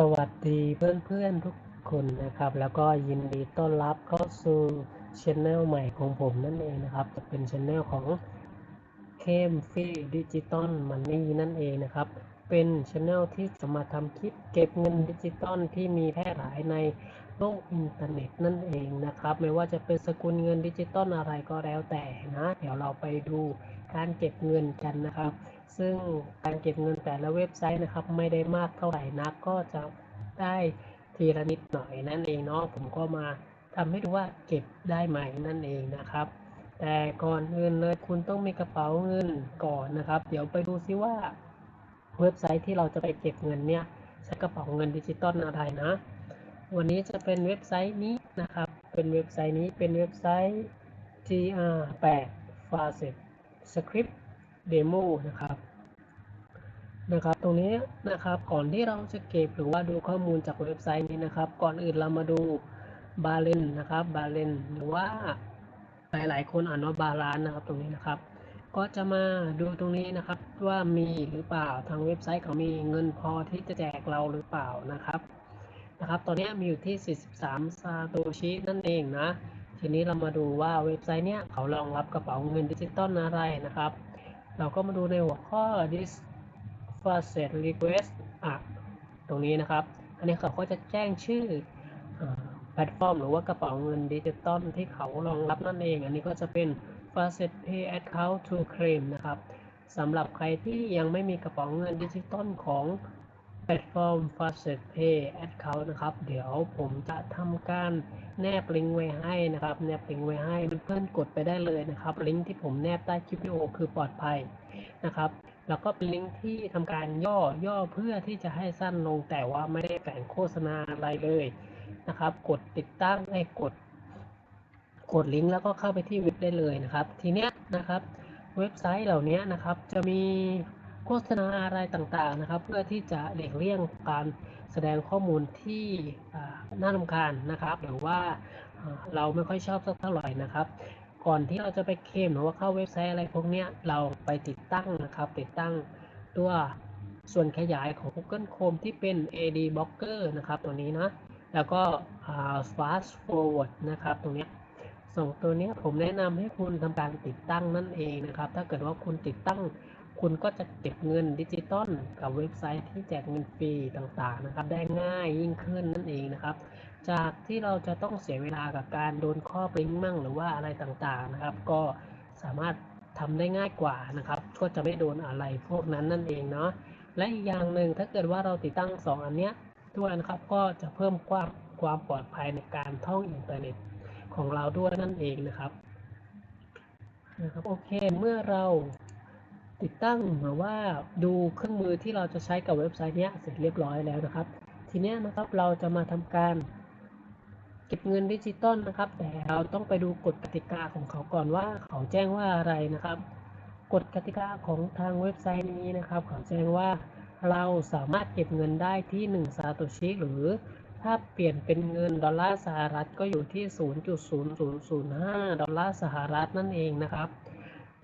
สวัสดีเพื่อนๆทุกคนนะครับ แล้วก็ยินดีต้อนรับเข้าสู่ช anel ใหม่ของผมนั่นเองนะครับ จะเป็นช anel ของเข้มฟี่ดิจิตอลมันนี่นั่นเองนะครับ เป็นช anel ที่จะมาทำคลิปเก็บเงินดิจิตอลที่มีแพร่หลายในโลกอินเทอร์เน็ตนั่นเองนะครับ ไม่ว่าจะเป็นสกุลเงินดิจิตอลอะไรก็แล้วแต่นะ เดี๋ยวเราไปดู การเก็บเงินกันนะครับ ซึ่งการเก็บเงินแต่ละเว็บไซต์นะครับ ไม่ได้มากเท่าไหร่นักก็จะได้ทีละนิดหน่อยนั่นเองเนาะผมก็มาทำให้ดูว่าเก็บได้ไหมนั่นเองนะครับ แต่ก่อนอื่นเลยคุณต้องมีกระเป๋าเงินก่อนนะครับ เดี๋ยวไปดูซิว่าเว็บไซต์ที่เราจะไปเก็บเงินเนี่ยใช้กระเป๋าเงินดิจิตอลอะไรนะ วันนี้จะเป็นเว็บไซต์นี้นะครับ เป็นเว็บไซต์นี้เป็นเว็บไซต์ gr8 faucet script demo นะครับนะครับ ตรงนี้นะครับก่อนที่เราจะเก็บหรือว่าดูข้อมูลจากเว็บไซต์นี้นะครับ ก่อนอื่นเรามาดูบาเลนนะครับบาเลนหรือว่าหลายๆ คนอ่านว่าบาลานนะครับตรงนี้นะครับ ก็จะมาดูตรงนี้นะครับว่ามีหรือเปล่าทางเว็บไซต์เขามีเงินพอที่จะแจกเราหรือเปล่านะครับนะครับ ตอนนี้มีอยู่ที่ 43 ซาโตชินั่นเองนะ ทีนี้เรามาดูว่าเว็บไซต์เนี้ยเขารองรับกระเป๋าเงินดิจิตอลอะไรนะครับ เราก็มาดูในหัวข้อ this facet request อะตรงนี้นะครับ อันนี้เขาก็จะแจ้งชื่อแพลตฟอร์ม หรือว่ากระเป๋าเงินดิจิตอลที่เขารองรับนั่นเอง อันนี้ก็จะเป็น facet pay account to claim นะครับสำหรับใครที่ยังไม่มีกระเป๋าเงินดิจิตอลของ แพลตฟอร์ม Facet Pay Account นะครับ เดี๋ยวผมจะทำการแนบลิงก์ไว้ให้นะครับ แนบลิงก์ไว้ให้เพื่อนๆกดไปได้เลยนะครับ ลิงก์ที่ผมแนบใต้คลิปวิดีโอคือปลอดภัยนะครับ แล้วก็เป็นลิงก์ที่ทำการย่อย่อเพื่อที่จะให้สั้นลงแต่ว่าไม่ได้แฝงโฆษณาอะไรเลยนะครับ กดติดตั้งให้กด กดลิงก์แล้วก็เข้าไปที่เว็บได้เลยนะครับ ทีเนี้ยนะครับ เว็บไซต์เหล่านี้นะครับจะมี โฆษณาอะไรต่างๆนะครับ เพื่อที่จะเด็กเลี่ยงการแสดงข้อมูลที่น่ารำคาญนะครับ หรือว่าเราไม่ค่อยชอบสักเท่าไหร่นะครับก่อนที่เราจะไปเคลมหรือว่าเข้าเว็บไซต์อะไรพวกนี้เราไปติดตั้งนะครับ ติดตั้งตัวส่วนขยายของ Google Chrome ที่เป็น AD Blocker นะครับตัวนี้นะแล้วก็ Fast Forward นะครับ ตรงนี้สองตัวนี้ผมแนะนำให้คุณทำการติดตั้งนั่นเองนะครับ ถ้าเกิดว่าคุณติดตั้ง คุณก็จะเก็บเงินดิจิตอลกับเว็บไซต์ที่แจกเงินฟรีต่างๆนะครับ ได้ง่ายยิ่งขึ้นนั่นเองนะครับ จากที่เราจะต้องเสียเวลากับการโดนข้อลิงก์มั่งหรือว่าอะไรต่างๆนะครับ ก็สามารถทำได้ง่ายกว่านะครับ ก็จะไม่โดนอะไรพวกนั้นนั่นเองเนาะ และอีกอย่างหนึ่งถ้าเกิดว่าเราติดตั้ง 2 อันเนี้ยด้วยนะครับ ก็จะเพิ่มความความปลอดภัยในการท่องอินเทอร์เน็ตของเราด้วยนั่นเองนะครับนะครับ โอเค เมื่อเรา ติดตั้งหรือว่าดูเครื่องมือที่เราจะใช้กับเว็บไซต์นี้เสร็จเรียบร้อยแล้วนะครับ ทีนี้นะครับเราจะมาทำการ เก็บเงินดิจิตอลนะครับ แต่เราต้องไปดูกฎกติกาของเขาก่อนว่าเขาแจ้งว่าอะไรนะครับกฎกติกาของทางเว็บไซต์นี้นะครับ เขาแจ้งว่าเราสามารถเก็บเงินได้ที่1ซาโตชิหรือถ้าเปลี่ยนเป็นเงินดอลลาร์สหรัฐก็อยู่ที่ 0.0005 ดอลลาร์สหรัฐนั่นเองนะครับ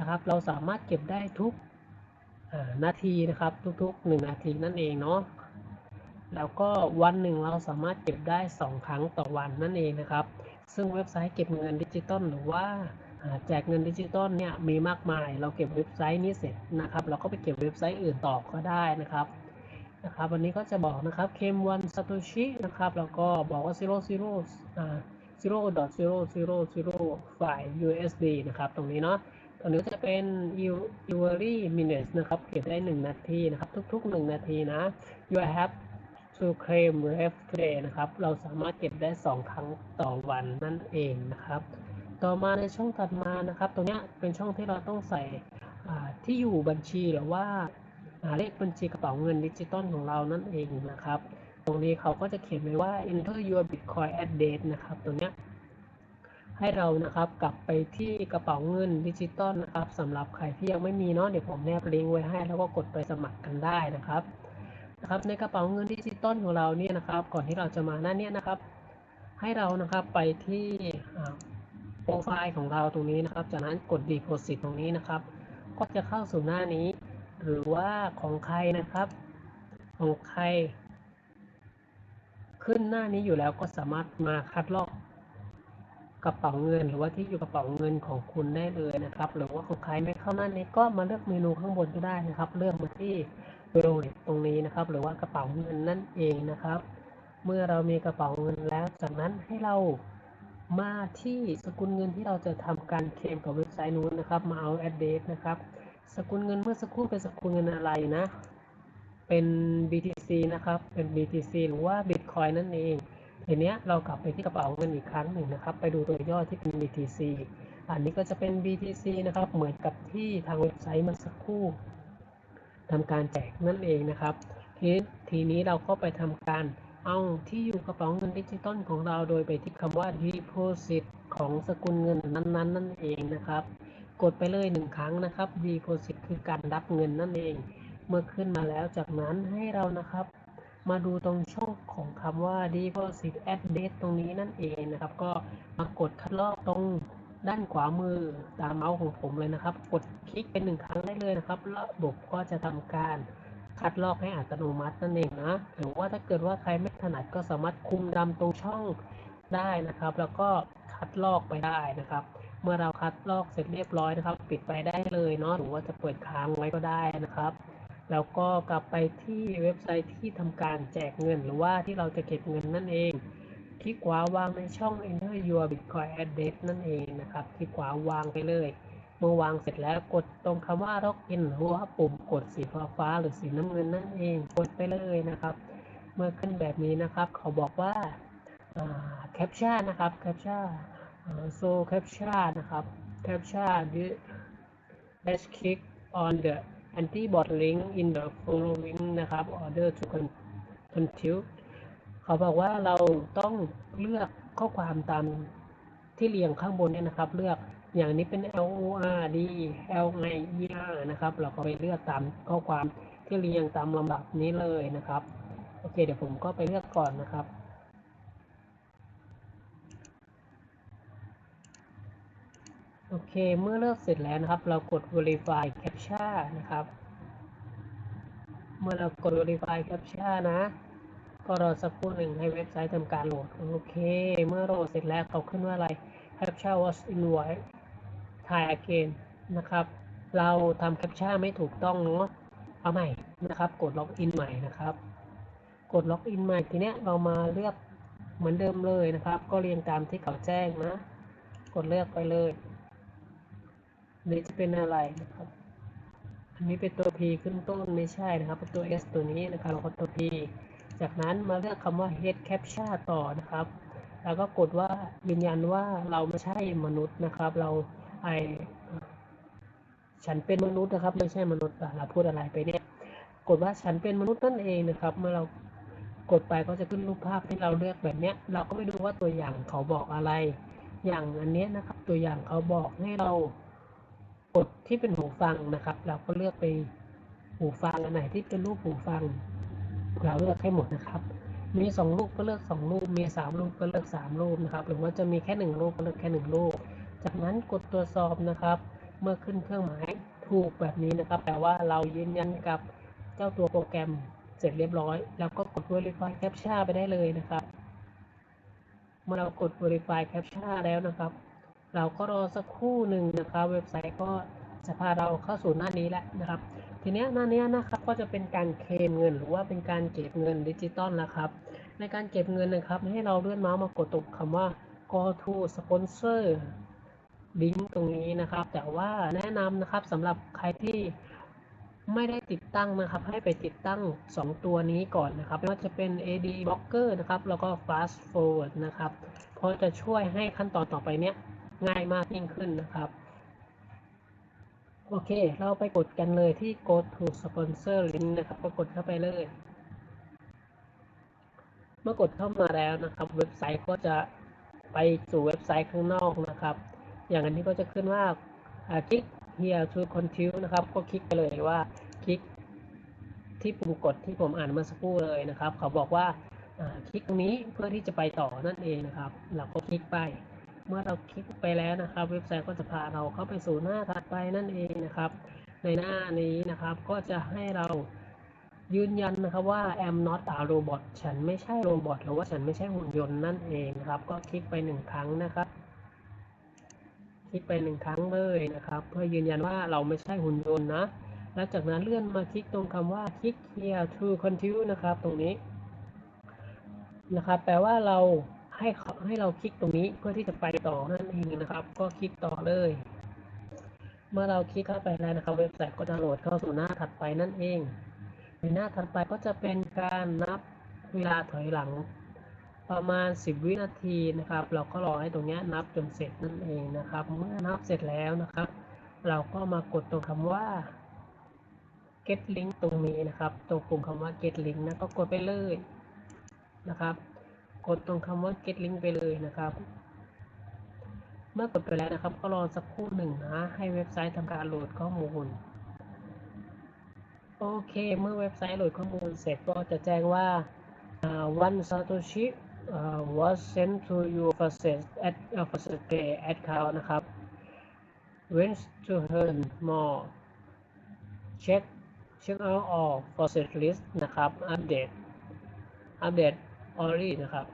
นะครับ เราสามารถเก็บได้ทุกนาทีนะครับทุกๆ1นาทีนั่นเองเนาะแล้วก็วันหนึ่งเราสามารถเก็บได้ 2 ครั้งต่อวันนั่นเองนะครับ ซึ่งเว็บไซต์เก็บเงินดิจิตอลหรือว่าแจกเงินดิจิตอลเนี่ยมีมากมาย เราเก็บเว็บไซต์นี้เสร็จนะครับ เราก็ไปเก็บเว็บไซต์อื่นต่อก็ได้นะครับนะครับ วันนี้ก็จะบอกนะครับเคมวันซาโตชินะครับแล้วก็บอกว่า zero zero อ่า zero dot zero zero zero ฝ่าย USD นะครับ ตรงนี้เนาะ ตอนนี้จะเป็น every minutes นะครับเก็บได้1นาทีนะครับ ทุกๆ1นาทีนะ you have to claim ref today นะครับ เราสามารถเก็บได้2ครั้งต่อวันนั่นเองนะครับ ต่อมาในช่องถัดมานะครับ ตรงนี้เป็นช่องที่เราต้องใส่ที่อยู่บัญชีหรือว่าเลขบัญชีกระเป๋าเงินดิจิตอลของเรานั่นเองนะครับ ตรงนี้เขาก็จะเขียนไว้ว่า enter your bitcoin address นะครับ ตรงนี้ ให้เรานะครับกลับไปที่กระเป๋าเงินดิจิตอลนะครับสำหรับใครที่ยังไม่มีเนาะเดี๋ยวผมแนบลิงก์ไว้ให้ แล้วก็กดไปสมัครกันได้นะครับนะครับในกระเป๋าเงินดิจิตอลของเราเนี่ยนะครับ ก่อนที่เราจะมาหน้านี้นะครับ ให้เรานะครับไปที่โปรไฟล์ของเราตรงนี้นะครับ จากนั้นกด Deposit ตรงนี้นะครับ ก็จะเข้าสู่หน้านี้ หรือว่าของใครนะครับ ของใคร ขึ้นหน้านี้อยู่แล้วก็สามารถมาคัดลอก กระเป๋าเงิน หรือว่าที่อยู่กระเป๋าเงินของคุณได้เลยนะครับ หรือว่าของใครไม่เข้าหน้านี้ก็มาเลือกเมนูข้างบนก็ได้นะครับ เลือกมาที่เวลตรงนี้นะครับ หรือว่ากระเป๋าเงินนั่นเองนะครับ เมื่อเรามีกระเป๋าเงินแล้ว จากนั้นให้เรามาที่สกุลเงินที่เราจะทำการเคลมกับเว็บไซต์นู้นนะครับ มาเอา address นะครับ สกุลเงินเมื่อสักครู่เป็นสกุลเงินอะไรนะ เป็น BTC นะครับ เป็น BTC หรือว่า Bitcoin นั่นเอง ทีเนี้ยเรากลับไปที่กระเป๋าเงินอีกครั้งหนึ่งนะครับ ไปดูตัวย่อที่เป็น BTC อันนี้ก็จะเป็น BTC นะครับ เหมือนกับที่ทางเว็บไซต์มื่อสักครู่ทำการแจกนั่นเองนะครับ ทีทีนี้เราก็ไปทำการเอาที่อยู่กระเป๋าเงินดิจิตอลของเราโดยไปที่คำว่า deposit ของสกุลเงินนั้นๆ นั่นเองนะครับ กดไปเลยหนึ่งครั้งนะครับ deposit คือการรับเงินนั่นเอง เมื่อขึ้นมาแล้วจากนั้นให้เรานะครับ มาดูตรงช่องของคำว่า deposit address ตรงนี้นั่นเองนะครับ ก็มากดคัดลอกตรงด้านขวามือตามเมาส์ของผมเลยนะครับ กดคลิกเป็นหนึ่งครั้งได้เลยนะครับ ระบบก็จะทำการคัดลอกให้อัตโนมัตินั่นเองนะหรือว่าถ้าเกิดว่าใครไม่ถนัดก็สามารถคุมดำตรงช่องได้นะครับ แล้วก็คัดลอกไปได้นะครับ เมื่อเราคัดลอกเสร็จเรียบร้อยนะครับ ปิดไปได้เลยเนาะหรือว่าจะเปิดค้างไว้ก็ได้นะครับ แล้วก็กลับไปที่เว็บไซต์ที่ทำการแจกเงิน หรือว่าที่เราจะเก็บเงินนั่นเอง คลิกขวาวางในช่อง enter your bitcoin address นั่นเองนะครับ คลิกขวาวางไปเลย เมื่อวางเสร็จแล้วกดตรงคำว่า login หรือว่าปุ่มกดสีฟ้าฟ้าหรือสีน้ำเงินนั่นเอง กดไปเลยนะครับ เมื่อขึ้นแบบนี้นะครับ เขาบอกว่า captcha นะครับ captcha so captcha นะครับ captcha dash click on the antibot link in the following นะครับ order to continue เขาบอกว่าเราต้องเลือกข้อความตามที่เรียงข้างบนเนี่ยนะครับ เลือกอย่างนี้เป็น L O R D L I E R นะครับ เราก็ไปเลือกตามข้อความที่เรียงตามลำดับนี้เลยนะครับ โอเค เดี๋ยวผมก็ไปเลือกก่อนนะครับ โอเค เมื่อเลือกเสร็จแล้วนะครับ เรากด verify captcha นะครับ เมื่อเรากด verify captcha นะ ก็รอสักครู่หนึ่งให้เว็บไซต์ทำการโหลด โอเค เมื่อโหลดเสร็จแล้วเขาขึ้นว่าอะไร captcha was invalid try again นะครับ เราทำ captcha ไม่ถูกต้องเนาะ เอาใหม่นะครับ กดล็อกอินใหม่นะครับ กดล็อกอินใหม่ทีเนี้ยเรามาเลือกเหมือนเดิมเลยนะครับ ก็เรียงตามที่เขาแจ้งนะ กดเลือกไปเลย นี่จะเป็นอะไรนะครับ อันนี้เป็นตัว P ขึ้นต้นไม่ใช่นะครับ เป็นตัว S ตัวนี้นะครับเราก็ตัว P จากนั้นมาเลือกคำว่า head captcha ต่อนะครับ แล้วก็กดว่ายืนยันว่าเราไม่ใช่มนุษย์นะครับ เราไอฉันเป็นมนุษย์นะครับ ไม่ใช่มนุษย์เราพูดอะไรไปเนี่ย กดว่าฉันเป็นมนุษย์นั่นเองนะครับ เมื่อเรากดไปก็จะขึ้นรูปภาพที่เราเลือกแบบเนี้ย เราก็ไปดูว่าตัวอย่างเขาบอกอะไร อย่างอันเนี้ยนะครับ ตัวอย่างเขาบอกให้เรา กดที่เป็นหูฟังนะครับ เราก็เลือกไปหูฟังอันไหนที่เป็นรูปหูฟัง เราเลือกให้หมดนะครับ มีสองรูปก็เลือกสองรูป มีสามรูปก็เลือกสามรูปนะครับ หรือว่าจะมีแค่หนึ่งรูปก็เลือกแค่หนึ่งรูป จากนั้นกดตรวจสอบนะครับ เมื่อขึ้นเครื่องหมายถูกแบบนี้นะครับ แต่ว่าเรายืนยันกับเจ้าตัวโปรแกรมเสร็จเรียบร้อย แล้วก็กด verify captcha ไปได้เลยนะครับ เมื่อเรากด verify captcha แล้วนะครับ เราก็รอสักครู่หนึ่งนะครับ เว็บไซต์ก็จะพาเราเข้าสู่หน้านี้แหละนะครับ ทีนี้หน้านี้นะครับก็จะเป็นการเคลมเงิน หรือว่าเป็นการเก็บเงินดิจิตอลนะครับ ในการเก็บเงินนะครับ ให้เราเลื่อนเมาส์มากดตรงคำว่า go to sponsor ลิงก์ตรงนี้นะครับ แต่ว่าแนะนำนะครับสำหรับใครที่ไม่ได้ติดตั้งนะครับ ให้ไปติดตั้ง 2 ตัวนี้ก่อนนะครับไม่ว่าจะเป็น AD Blocker นะครับ แล้วก็ Fast Forward นะครับ เพราะจะช่วยให้ขั้นตอนต่อไปเนี้ย ง่ายมากยิ่งขึ้นนะครับ โอเค เราไปกดกันเลยที่ go to sponsor link นะครับ ก็กดเข้าไปเลย เมื่อกดเข้ามาแล้วนะครับ เว็บไซต์ก็จะไปสู่เว็บไซต์ข้างนอกนะครับ อย่างอันนี้ก็จะขึ้นว่าคลิก here to continue นะครับ ก็คลิกไปเลยว่าคลิกที่ปุ่มกดที่ผมอ่านเมื่อสักครู่เลยนะครับ เขาบอกว่าคลิกตรงนี้เพื่อที่จะไปต่อนั่นเองนะครับ เราก็คลิกไป เมื่อเราคลิกไปแล้วนะครับ เว็บไซต์ก็จะพาเราเข้าไปสู่หน้าถัดไปนั่นเองนะครับ ในหน้านี้นะครับก็จะให้เรายืนยันนะครับว่า am not a robot ฉันไม่ใช่โรบอทหรือว่าฉันไม่ใช่หุ่นยนต์นั่นเองนะครับ ก็คลิกไปหนึ่งครั้งนะครับ คลิกไปหนึ่งครั้งเลยนะครับ เพื่อยืนยันว่าเราไม่ใช่หุ่นยนต์นะ แล้วจากนั้นเลื่อนมาคลิกตรงคำว่า click here to continue นะครับ ตรงนี้นะครับ แปลว่าเรา ให้เขาให้เราคลิกตรงนี้เพื่อที่จะไปต่อนั่นเองนะครับ ก็คลิกต่อเลย เมื่อเราคลิกเข้าไปแล้วนะครับ เว็บไซต์ก็จะโหลดเข้าสู่หน้าถัดไปนั่นเอง ในหน้าถัดไปก็จะเป็นการนับเวลาถอยหลังประมาณ 10 วินาทีนะครับ เราก็รอให้ตรงนี้นับจนเสร็จนั่นเองนะครับ เมื่อนับเสร็จแล้วนะครับ เราก็มากดตรงคำว่า get link ตรงนี้นะครับตรงปุ่มคำว่า get link นะก็กดไปเลยนะครับ กดตรงคำว่า get link ไปเลยนะครับ เมื่อกดไปแล้วนะครับ ก็รอสักครู่หนึ่งนะ ให้เว็บไซต์ทำการโหลดข้อมูล โอเค เมื่อเว็บไซต์โหลดข้อมูลเสร็จก็จะแจ้งว่า uh, one satoshi uh, was sent to your Facet at uh, Facet Pay account นะครับ Went to earn more check check out all Facet list นะครับ update update only นะครับ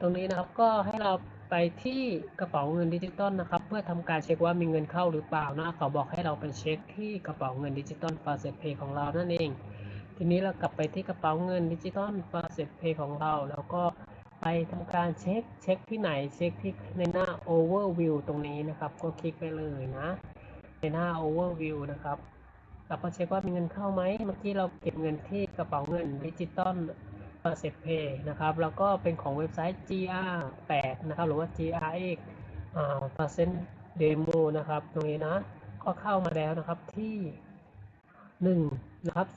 ตรงนี้นะครับก็ให้เราไปที่กระเป๋าเงินดิจิตอลนะครับ เพื่อทำการเช็คว่ามีเงินเข้าหรือเปล่านะเขาบอกให้เราไปเช็คที่กระเป๋าเงินดิจิตอลฟาเซตเพย์ของเรานั่นเอง ทีนี้เรากลับไปที่กระเป๋าเงินดิจิตอลฟาเซตเพย์ของเรา แล้วก็ไปทำการเช็คเช็คที่ไหนเช็คที่ในหน้า overview ตรงนี้นะครับ ก็คลิกไปเลยนะ ในหน้า overview นะครับเราก็เช็คว่ามีเงินเข้าไหมเมื่อกี้เราเก็บเงินที่กระเป๋าเงินดิจิตอล p e r c e p Pay นะครับ แล้วก็เป็นของเว็บไซต์ GR8 นะครับ หรือว่า GRX อ่า percent demo นะครับ ตรงนี้นะ ก็เข้ามาแล้วนะครับที่1นะครับ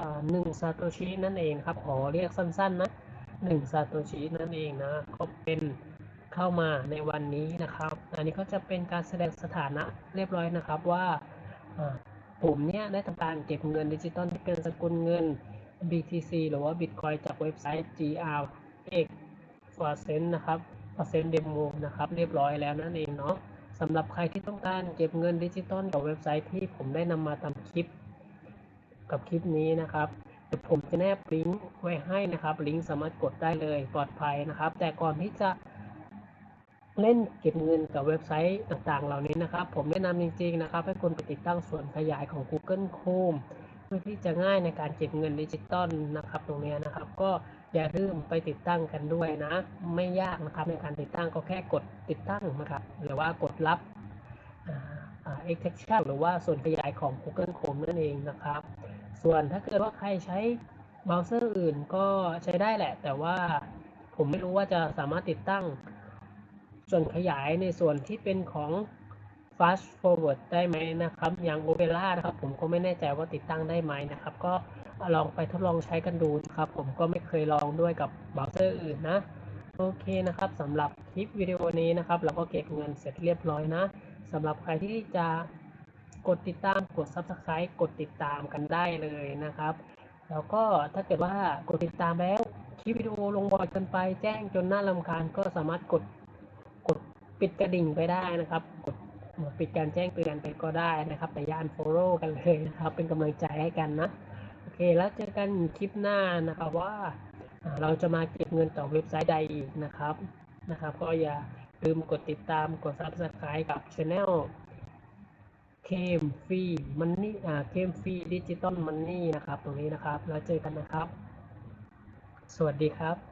อ่า1ซาโตชินั่นเองครับ ขอเรียกสั้นๆนะ1ซาโตชินั่นเองนะ ก็เป็นเข้ามาในวันนี้นะครับ อันนี้ก็จะเป็นการแสดงสถานะเรียบร้อยนะครับว่าอ่าผมเนี่ยได้ทำการเก็บเงินดิจิตอลที่เป็นสกุลเงิน BTC หรือว่า Bitcoin จากเว็บไซต์ GRX Percent นะครับ Percent Demo นะครับ เรียบร้อยแล้วนั่นเองเนาะสำหรับใครที่ต้องการเก็บเงินดิจิตอลกับเว็บไซต์ที่ผมได้นำมาทำคลิป กับคลิปนี้นะครับเดี๋ยวผมจะแนบลิงก์ไว้ให้นะครับ ลิงก์สามารถกดได้เลยปลอดภัยนะครับ แต่ก่อนที่จะเล่นเก็บเงินกับเว็บไซต์ต่างๆ เหล่านี้นะครับ ผมแนะนำจริงๆนะครับ ให้คุณไปติดตั้งส่วนขยายของ Google Chrome พื่อที่จะง่ายในการเก็บเงินดิจิตอลนะครับ ตรงนี้นะครับ ก็อย่าลืมไปติดตั้งกันด้วยนะ ไม่ยากนะครับในการติดตั้งก็แค่กดติดตั้งนะครับหรือว่ากดรับ extension หรือว่าส่วนขยายของ Google Chrome นั่นเองนะครับ ส่วนถ้าเกิดว่าใครใช้เบราว์เซอร์อื่นก็ใช้ได้แหละ แต่ว่าผมไม่รู้ว่าจะสามารถติดตั้ง ส่วนขยายในส่วนที่เป็นของ fast forward ได้ไหมนะครับ อย่าง Opera นะครับ ผมก็ไม่แน่ใจว่าติดตั้งได้ไหมนะครับ ก็ลองไปทดลองใช้กันดูนะครับ ผมก็ไม่เคยลองด้วยกับเบราว์เซอร์อื่นนะ โอเคนะครับสำหรับคลิปวิดีโอนี้นะครับ เราก็เก็บเงินเสร็จเรียบร้อยนะสำหรับใครที่จะกดติดตามกด Subscribe กดติดตามกันได้เลยนะครับ แล้วก็ถ้าเกิดว่ากดติดตามแล้วคลิปวิดีโอลงบ่อยเกินไปแจ้งจนน่ารำคาญก็สามารถกดกดปิดกระดิ่งไปได้นะครับ กด ปิดการแจ้งเตือนไปก็ได้นะครับ แต่ย่าน follow กันเลยนะครับ เป็นกำลังใจให้กันนะ โอเค แล้วเจอกันคลิปหน้านะครับว่าเราจะมาเก็บเงินต่อเว็บไซต์ใดอีกนะครับนะครับ ก็อย่าลืมกดติดตามกด subscribe กับ channel เคมฟรีมันนี่อ่าเคมฟรีดิจิตอลมันนี่นะครับ ตรงนี้นะครับ แล้วเจอกันนะครับ สวัสดีครับ